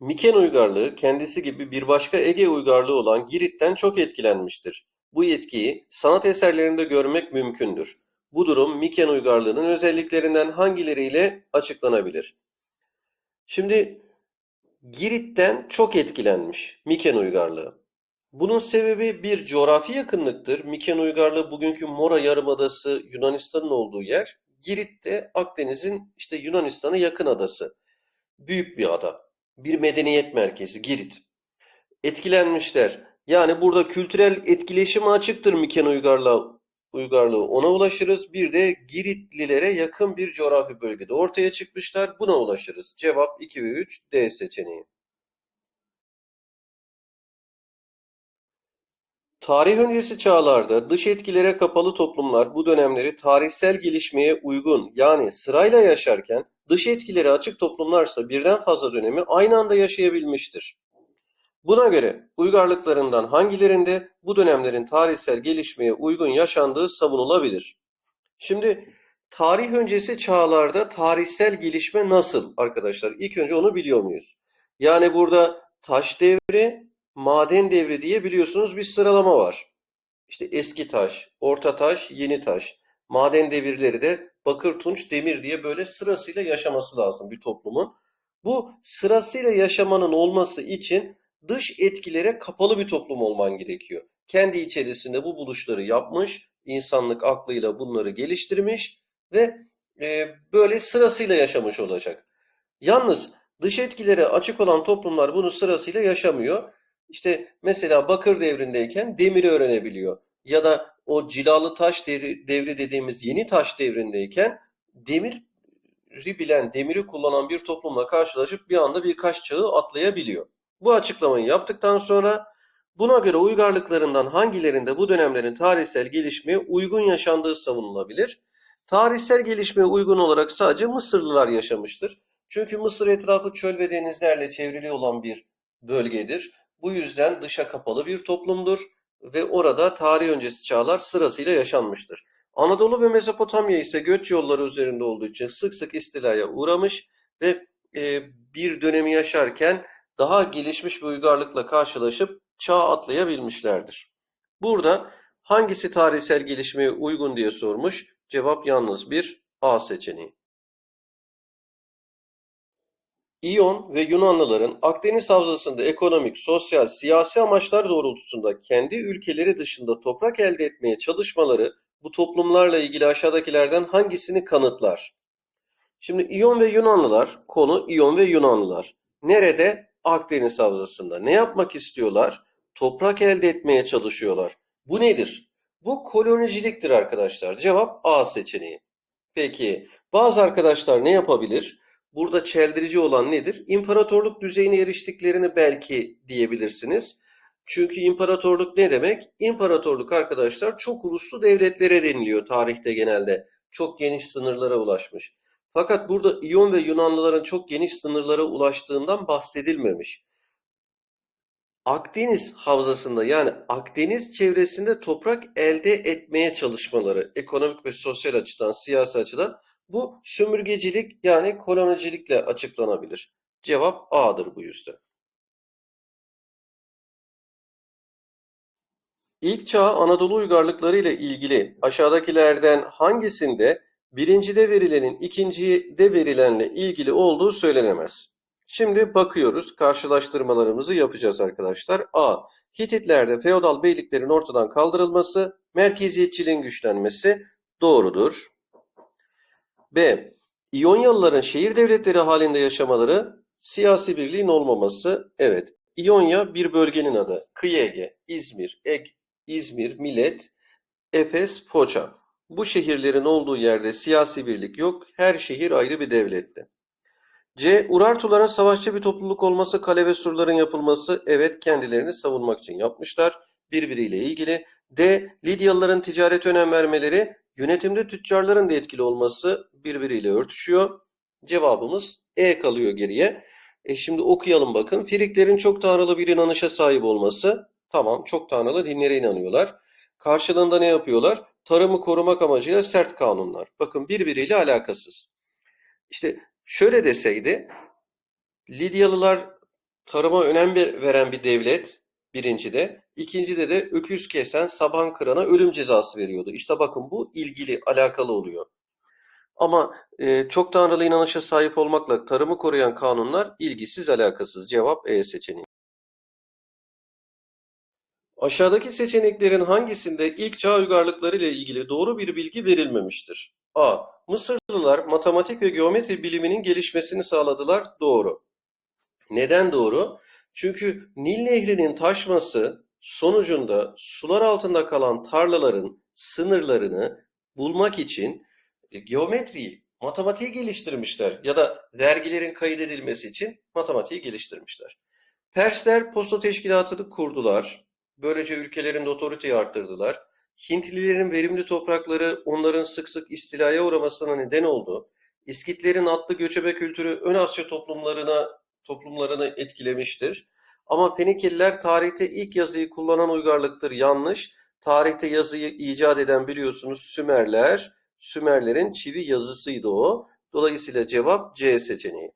Miken uygarlığı kendisi gibi bir başka Ege uygarlığı olan Girit'ten çok etkilenmiştir. Bu etkiyi sanat eserlerinde görmek mümkündür. Bu durum Miken uygarlığının özelliklerinden hangileriyle açıklanabilir? Şimdi Girit'ten çok etkilenmiş Miken uygarlığı. Bunun sebebi bir coğrafi yakınlıktır. Miken uygarlığı bugünkü Mora Yarımadası Yunanistan'ın olduğu yer. Girit de Akdeniz'in işte Yunanistan'a yakın adası. Büyük bir ada. Bir medeniyet merkezi Girit. Etkilenmişler. Yani burada kültürel etkileşime açıktır Miken uygarlığı, uygarlığı. Ona ulaşırız. Bir de Giritlilere yakın bir coğrafi bölgede ortaya çıkmışlar. Buna ulaşırız. Cevap 2 ve 3 D seçeneği. Tarih öncesi çağlarda dış etkilere kapalı toplumlar bu dönemleri tarihsel gelişmeye uygun yani sırayla yaşarken dış etkilere açık toplumlarsa birden fazla dönemi aynı anda yaşayabilmiştir. Buna göre uygarlıklarından hangilerinde bu dönemlerin tarihsel gelişmeye uygun yaşandığı savunulabilir? Şimdi tarih öncesi çağlarda tarihsel gelişme nasıl arkadaşlar? İlk önce onu biliyor muyuz? Yani burada taş devri, maden devri diye biliyorsunuz bir sıralama var. İşte eski taş, orta taş, yeni taş. Maden devirleri de bakır, tunç, demir diye böyle sırasıyla yaşaması lazım bir toplumun. Bu sırasıyla yaşamanın olması için dış etkilere kapalı bir toplum olman gerekiyor. Kendi içerisinde bu buluşları yapmış, insanlık aklıyla bunları geliştirmiş ve e, böyle sırasıyla yaşamış olacak. Yalnız dış etkilere açık olan toplumlar bunu sırasıyla yaşamıyor. İşte mesela Bakır devrindeyken demiri öğrenebiliyor. Ya da o cilalı taş devri, devri dediğimiz yeni taş devrindeyken demiri bilen, demiri kullanan bir toplumla karşılaşıp bir anda birkaç çağı atlayabiliyor. Bu açıklamayı yaptıktan sonra buna göre uygarlıklarından hangilerinde bu dönemlerin tarihsel gelişmeye uygun yaşandığı savunulabilir? Tarihsel gelişmeye uygun olarak sadece Mısırlılar yaşamıştır. Çünkü Mısır etrafı çöl ve denizlerle çevrili olan bir bölgedir. Bu yüzden dışa kapalı bir toplumdur ve orada tarih öncesi çağlar sırasıyla yaşanmıştır. Anadolu ve Mezopotamya ise göç yolları üzerinde olduğu için sık sık istilaya uğramış ve e, bir dönemi yaşarken daha gelişmiş bir uygarlıkla karşılaşıp çağ atlayabilmişlerdir. Burada hangisi tarihsel gelişmeye uygun diye sormuş. Cevap yalnız bir A seçeneği. İyon ve Yunanlıların Akdeniz Havzası'nda ekonomik, sosyal, siyasi amaçlar doğrultusunda kendi ülkeleri dışında toprak elde etmeye çalışmaları bu toplumlarla ilgili aşağıdakilerden hangisini kanıtlar? Şimdi İyon ve Yunanlılar, konu İyon ve Yunanlılar. Nerede? Akdeniz Havzası'nda. Ne yapmak istiyorlar? Toprak elde etmeye çalışıyorlar. Bu nedir? Bu koloniciliktir arkadaşlar. Cevap A seçeneği. Peki bazı arkadaşlar ne yapabilir? Burada çeldirici olan nedir? İmparatorluk düzeyine eriştiklerini belki diyebilirsiniz. Çünkü imparatorluk ne demek? İmparatorluk arkadaşlar çok uluslu devletlere deniliyor tarihte genelde. Çok geniş sınırlara ulaşmış. Fakat burada İyon ve Yunanlıların çok geniş sınırlara ulaştığından bahsedilmemiş. Akdeniz havzasında yani Akdeniz çevresinde toprak elde etmeye çalışmaları ekonomik ve sosyal açıdan, siyasi açıdan bu sömürgecilik yani kolonicilikle açıklanabilir. Cevap A'dır bu yüzden. İlk çağ Anadolu uygarlıkları ile ilgili aşağıdakilerden hangisinde birincide verilenin ikincide verilenle ilgili olduğu söylenemez. Şimdi bakıyoruz, karşılaştırmalarımızı yapacağız arkadaşlar. A. Hititlerde feodal beyliklerin ortadan kaldırılması, merkeziyetçiliğin güçlenmesi doğrudur. B. İyonyalıların şehir devletleri halinde yaşamaları, siyasi birliğin olmaması. Evet, İonya bir bölgenin adı. Kıyı Ege, İzmir, Eg, İzmir, Millet, Efes, Foça. Bu şehirlerin olduğu yerde siyasi birlik yok. Her şehir ayrı bir devletti. C. Urartuların savaşçı bir topluluk olması, kale ve surların yapılması. Evet, kendilerini savunmak için yapmışlar. Birbiriyle ilgili. D. Lidyalıların ticaret önem vermeleri, yönetimde tüccarların da etkili olması birbiriyle örtüşüyor. Cevabımız E kalıyor geriye. E şimdi okuyalım bakın. Friklerin çok tanrılı bir inanışa sahip olması. Tamam, çok tanrılı dinlere inanıyorlar. Karşılığında ne yapıyorlar? Tarımı korumak amacıyla sert kanunlar. Bakın birbiriyle alakasız. İşte şöyle deseydi, Lidyalılar tarıma önem ver- veren bir devlet birincide. İkincide de öküz kesen saban kırana ölüm cezası veriyordu. İşte bakın bu ilgili, alakalı oluyor. Ama e, çok tanrılı inanışa sahip olmakla tarımı koruyan kanunlar ilgisiz, alakasız. Cevap E seçeneği. Aşağıdaki seçeneklerin hangisinde ilk çağ uygarlıkları ile ilgili doğru bir bilgi verilmemiştir? A. Mısırlılar matematik ve geometri biliminin gelişmesini sağladılar. Doğru. Neden doğru? Çünkü Nil Nehri'nin taşması sonucunda sular altında kalan tarlaların sınırlarını bulmak için e, geometriyi, matematiği geliştirmişler ya da vergilerin kaydedilmesi için matematiği geliştirmişler. Persler posta teşkilatını kurdular. Böylece ülkelerinde otoriteyi arttırdılar. Hintlilerin verimli toprakları onların sık sık istilaya uğramasına neden oldu. İskitlerin atlı göçebe kültürü ön Asya toplumlarına toplumlarını etkilemiştir. Ama Fenikeliler tarihte ilk yazıyı kullanan uygarlıktır. Yanlış. Tarihte yazıyı icat eden biliyorsunuz Sümerler. Sümerlerin çivi yazısıydı o. Dolayısıyla cevap C seçeneği.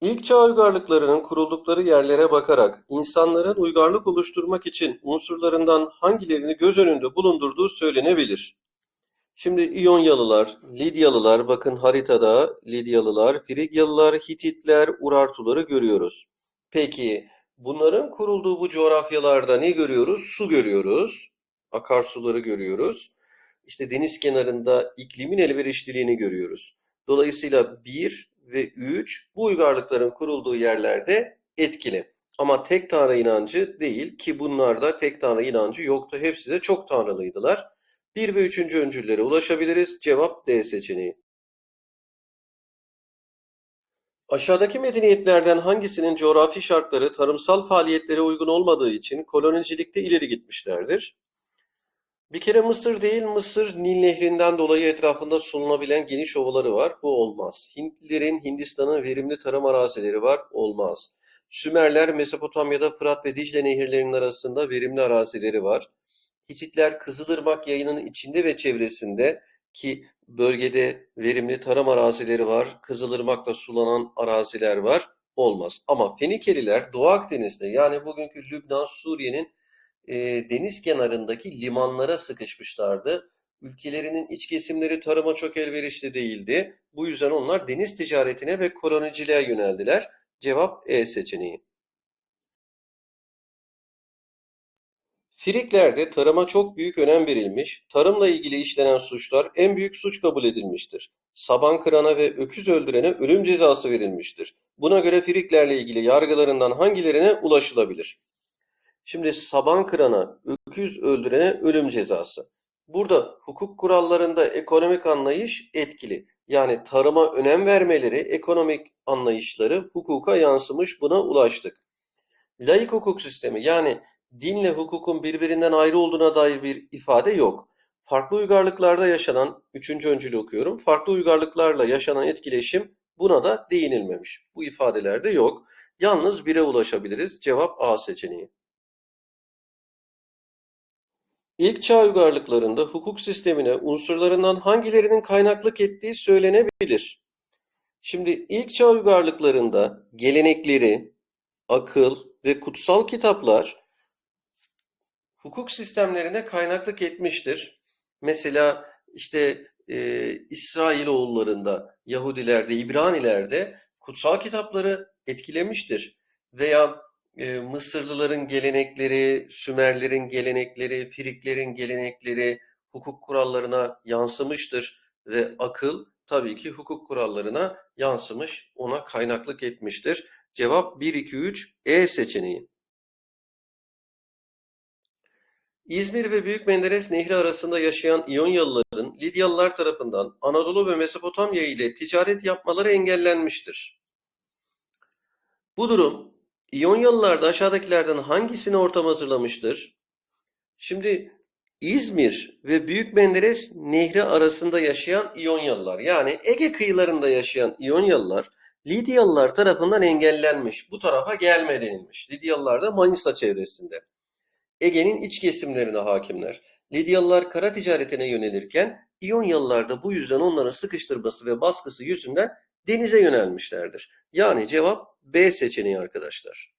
İlk çağ uygarlıklarının kuruldukları yerlere bakarak insanların uygarlık oluşturmak için unsurlarından hangilerini göz önünde bulundurduğu söylenebilir. Şimdi İyonyalılar, Lidyalılar, bakın haritada Lidyalılar, Frigyalılar, Hititler, Urartuları görüyoruz. Peki bunların kurulduğu bu coğrafyalarda ne görüyoruz? Su görüyoruz, akarsuları görüyoruz. İşte deniz kenarında iklimin elverişliliğini görüyoruz. Dolayısıyla 1 ve 3 bu uygarlıkların kurulduğu yerlerde etkili. Ama tek tanrı inancı değil ki bunlarda tek tanrı inancı yoktu. Hepsi de çok tanrılıydılar. 1 ve 3. öncüllere ulaşabiliriz. Cevap D seçeneği. Aşağıdaki medeniyetlerden hangisinin coğrafi şartları tarımsal faaliyetlere uygun olmadığı için kolonicilikte ileri gitmişlerdir? Bir kere Mısır değil, Mısır Nil Nehri'nden dolayı etrafında sulunabilen geniş ovaları var. Bu olmaz. Hintlilerin Hindistan'ın verimli tarım arazileri var. Olmaz. Sümerler Mesopotamya'da Fırat ve Dicle nehirlerinin arasında verimli arazileri var. Hititler Kızılırmak yayının içinde ve çevresinde ki bölgede verimli tarım arazileri var. Kızılırmak'la sulanan araziler var. Olmaz. Ama Fenikeliler Doğu Akdeniz'de yani bugünkü Lübnan, Suriye'nin e, deniz kenarındaki limanlara sıkışmışlardı. Ülkelerinin iç kesimleri tarıma çok elverişli değildi. Bu yüzden onlar deniz ticaretine ve koloniciliğe yöneldiler. Cevap E seçeneği. Friklerde tarıma çok büyük önem verilmiş, tarımla ilgili işlenen suçlar en büyük suç kabul edilmiştir. Saban kırana ve öküz öldürene ölüm cezası verilmiştir. Buna göre Friklerle ilgili yargılarından hangilerine ulaşılabilir? Şimdi saban kırana, öküz öldürene ölüm cezası. Burada hukuk kurallarında ekonomik anlayış etkili. Yani tarıma önem vermeleri, ekonomik anlayışları hukuka yansımış buna ulaştık. Laik hukuk sistemi yani dinle hukukun birbirinden ayrı olduğuna dair bir ifade yok. Farklı uygarlıklarda yaşanan, üçüncü öncülü okuyorum, farklı uygarlıklarla yaşanan etkileşim buna da değinilmemiş. Bu ifadelerde yok. Yalnız bire ulaşabiliriz. Cevap A seçeneği. İlk çağ uygarlıklarında hukuk sistemine unsurlarından hangilerinin kaynaklık ettiği söylenebilir. Şimdi ilk çağ uygarlıklarında gelenekleri, akıl ve kutsal kitaplar hukuk sistemlerine kaynaklık etmiştir. Mesela işte e, İsrailoğullarında, Yahudilerde, İbranilerde kutsal kitapları etkilemiştir. Veya e, Mısırlıların gelenekleri, Sümerlerin gelenekleri, Friklerin gelenekleri hukuk kurallarına yansımıştır ve akıl tabii ki hukuk kurallarına yansımış, ona kaynaklık etmiştir. Cevap 1, 2, 3 E seçeneği. İzmir ve Büyük Menderes Nehri arasında yaşayan İyonyalıların Lidyalılar tarafından Anadolu ve Mesopotamya ile ticaret yapmaları engellenmiştir. Bu durum İyonyalılar da aşağıdakilerden hangisine ortam hazırlamıştır? Şimdi İzmir ve Büyük Menderes Nehri arasında yaşayan İyonyalılar yani Ege kıyılarında yaşayan İyonyalılar Lidyalılar tarafından engellenmiş. Bu tarafa gelme denilmiş. Lidyalılar da Manisa çevresinde. Ege'nin iç kesimlerine hakimler. Lidyalılar kara ticaretine yönelirken İyonyalılar da bu yüzden onların sıkıştırması ve baskısı yüzünden denize yönelmişlerdir. Yani cevap B seçeneği arkadaşlar.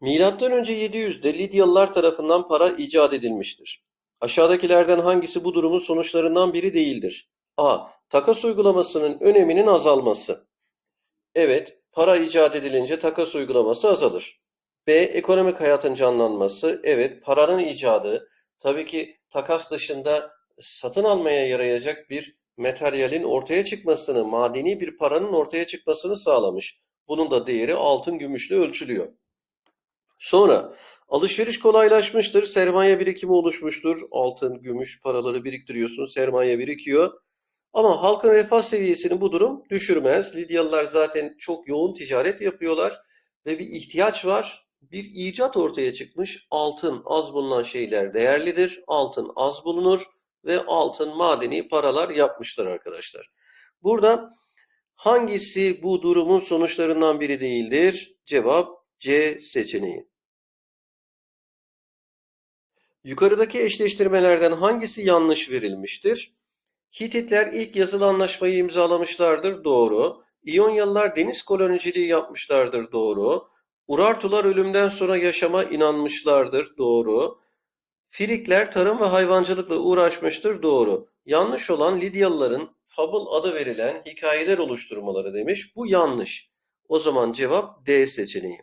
Milattan önce 700'de Lidyalılar tarafından para icat edilmiştir. Aşağıdakilerden hangisi bu durumun sonuçlarından biri değildir? A. Takas uygulamasının öneminin azalması. Evet, para icat edilince takas uygulaması azalır. B. Ekonomik hayatın canlanması. Evet, paranın icadı tabii ki takas dışında satın almaya yarayacak bir materyalin ortaya çıkmasını, madeni bir paranın ortaya çıkmasını sağlamış. Bunun da değeri altın, gümüşle ölçülüyor. Sonra alışveriş kolaylaşmıştır, sermaye birikimi oluşmuştur. Altın, gümüş paraları biriktiriyorsun, sermaye birikiyor. Ama halkın refah seviyesini bu durum düşürmez. Lidyalılar zaten çok yoğun ticaret yapıyorlar ve bir ihtiyaç var. Bir icat ortaya çıkmış. Altın az bulunan şeyler değerlidir. Altın az bulunur ve altın madeni paralar yapmışlar arkadaşlar. Burada hangisi bu durumun sonuçlarından biri değildir? Cevap C seçeneği. Yukarıdaki eşleştirmelerden hangisi yanlış verilmiştir? Hititler ilk yazılı anlaşmayı imzalamışlardır. Doğru. İyonyalılar deniz koloniciliği yapmışlardır. Doğru. Urartular ölümden sonra yaşama inanmışlardır. Doğru. Firikler tarım ve hayvancılıkla uğraşmıştır. Doğru. Yanlış olan Lidyalıların fable adı verilen hikayeler oluşturmaları demiş. Bu yanlış. O zaman cevap D seçeneği.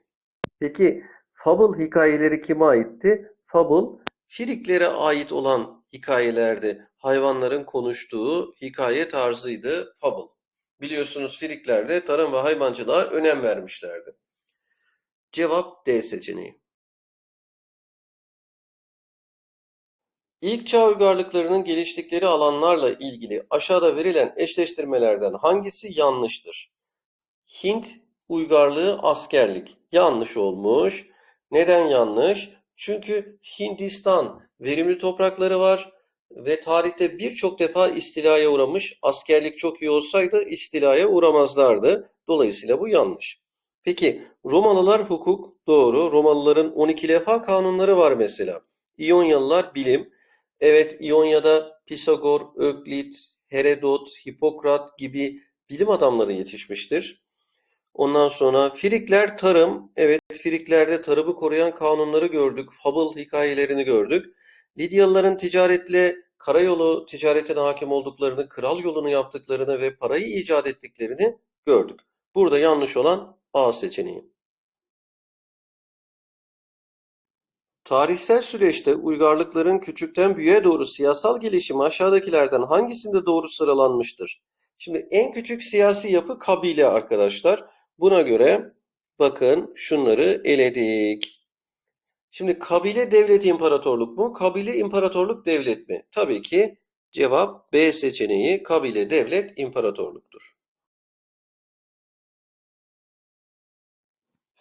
Peki fable hikayeleri kime aitti? Fable Firiklere ait olan hikayelerdi. Hayvanların konuştuğu hikaye tarzıydı fable. Biliyorsunuz Firikler de tarım ve hayvancılığa önem vermişlerdi. Cevap D seçeneği. İlk çağ uygarlıklarının geliştikleri alanlarla ilgili aşağıda verilen eşleştirmelerden hangisi yanlıştır? Hint uygarlığı askerlik. Yanlış olmuş. Neden yanlış? Çünkü Hindistan verimli toprakları var ve tarihte birçok defa istilaya uğramış. Askerlik çok iyi olsaydı istilaya uğramazlardı. Dolayısıyla bu yanlış. Peki Romalılar hukuk doğru. Romalıların 12 levha kanunları var mesela. İyonyalılar bilim. Evet İonya'da Pisagor, Öklit, Herodot, Hipokrat gibi bilim adamları yetişmiştir. Ondan sonra Firikler tarım. Evet Firiklerde tarımı koruyan kanunları gördük. Fable hikayelerini gördük. Lidyalıların ticaretle karayolu ticaretine hakim olduklarını, kral yolunu yaptıklarını ve parayı icat ettiklerini gördük. Burada yanlış olan A seçeneği. Tarihsel süreçte uygarlıkların küçükten büyüğe doğru siyasal gelişimi aşağıdakilerden hangisinde doğru sıralanmıştır? Şimdi en küçük siyasi yapı kabile arkadaşlar. Buna göre bakın şunları eledik. Şimdi kabile devlet imparatorluk mu? Kabile imparatorluk devlet mi? Tabii ki cevap B seçeneği kabile devlet imparatorluktur.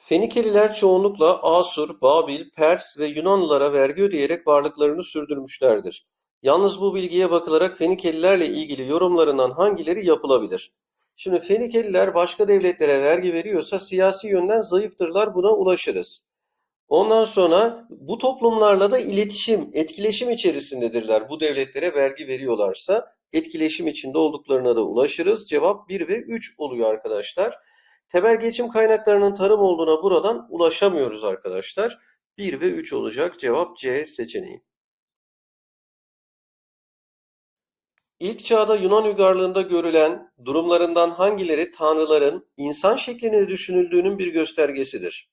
Fenikeliler çoğunlukla Asur, Babil, Pers ve Yunanlılara vergi ödeyerek varlıklarını sürdürmüşlerdir. Yalnız bu bilgiye bakılarak Fenikelilerle ilgili yorumlarından hangileri yapılabilir? Şimdi Fenikeliler başka devletlere vergi veriyorsa siyasi yönden zayıftırlar buna ulaşırız. Ondan sonra bu toplumlarla da iletişim, etkileşim içerisindedirler. Bu devletlere vergi veriyorlarsa etkileşim içinde olduklarına da ulaşırız. Cevap 1 ve 3 oluyor arkadaşlar. Temel geçim kaynaklarının tarım olduğuna buradan ulaşamıyoruz arkadaşlar. 1 ve 3 olacak. Cevap C seçeneği. İlk çağda Yunan uygarlığında görülen durumlarından hangileri tanrıların insan şeklinde düşünüldüğünün bir göstergesidir?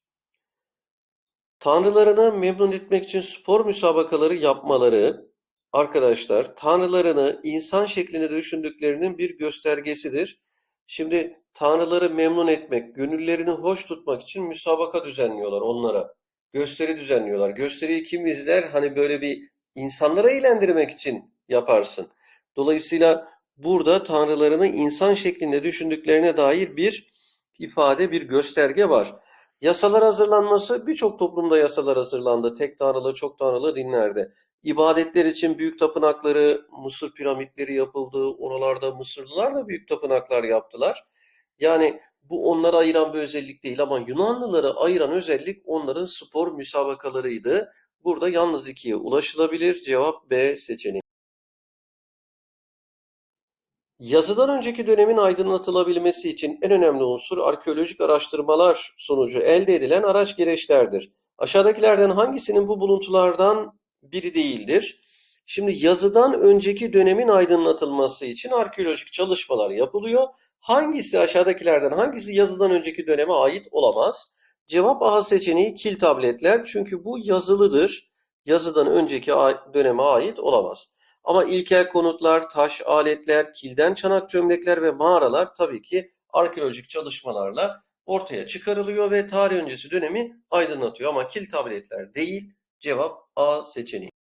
Tanrılarını memnun etmek için spor müsabakaları yapmaları, arkadaşlar, tanrılarını insan şeklinde düşündüklerinin bir göstergesidir. Şimdi tanrıları memnun etmek, gönüllerini hoş tutmak için müsabaka düzenliyorlar onlara. Gösteri düzenliyorlar. Gösteriyi kim izler? Hani böyle bir insanları eğlendirmek için yaparsın. Dolayısıyla burada tanrılarını insan şeklinde düşündüklerine dair bir ifade, bir gösterge var. Yasalar hazırlanması birçok toplumda yasalar hazırlandı. Tek tanrılı, çok tanrılı dinlerde. İbadetler için büyük tapınakları, Mısır piramitleri yapıldı. Oralarda Mısırlılar da büyük tapınaklar yaptılar. Yani bu onları ayıran bir özellik değil ama Yunanlıları ayıran özellik onların spor müsabakalarıydı. Burada yalnız 2'ye ulaşılabilir. Cevap B seçeneği. Yazıdan önceki dönemin aydınlatılabilmesi için en önemli unsur arkeolojik araştırmalar sonucu elde edilen araç gereçlerdir. Aşağıdakilerden hangisinin bu buluntulardan biri değildir? Şimdi yazıdan önceki dönemin aydınlatılması için arkeolojik çalışmalar yapılıyor. Hangisi aşağıdakilerden hangisi yazıdan önceki döneme ait olamaz? Cevap A seçeneği kil tabletler çünkü bu yazılıdır. Yazıdan önceki döneme ait olamaz. Ama ilkel konutlar, taş aletler, kilden çanak çömlekler ve mağaralar tabii ki arkeolojik çalışmalarla ortaya çıkarılıyor ve tarih öncesi dönemi aydınlatıyor. Ama kil tabletler değil. Cevap A seçeneği.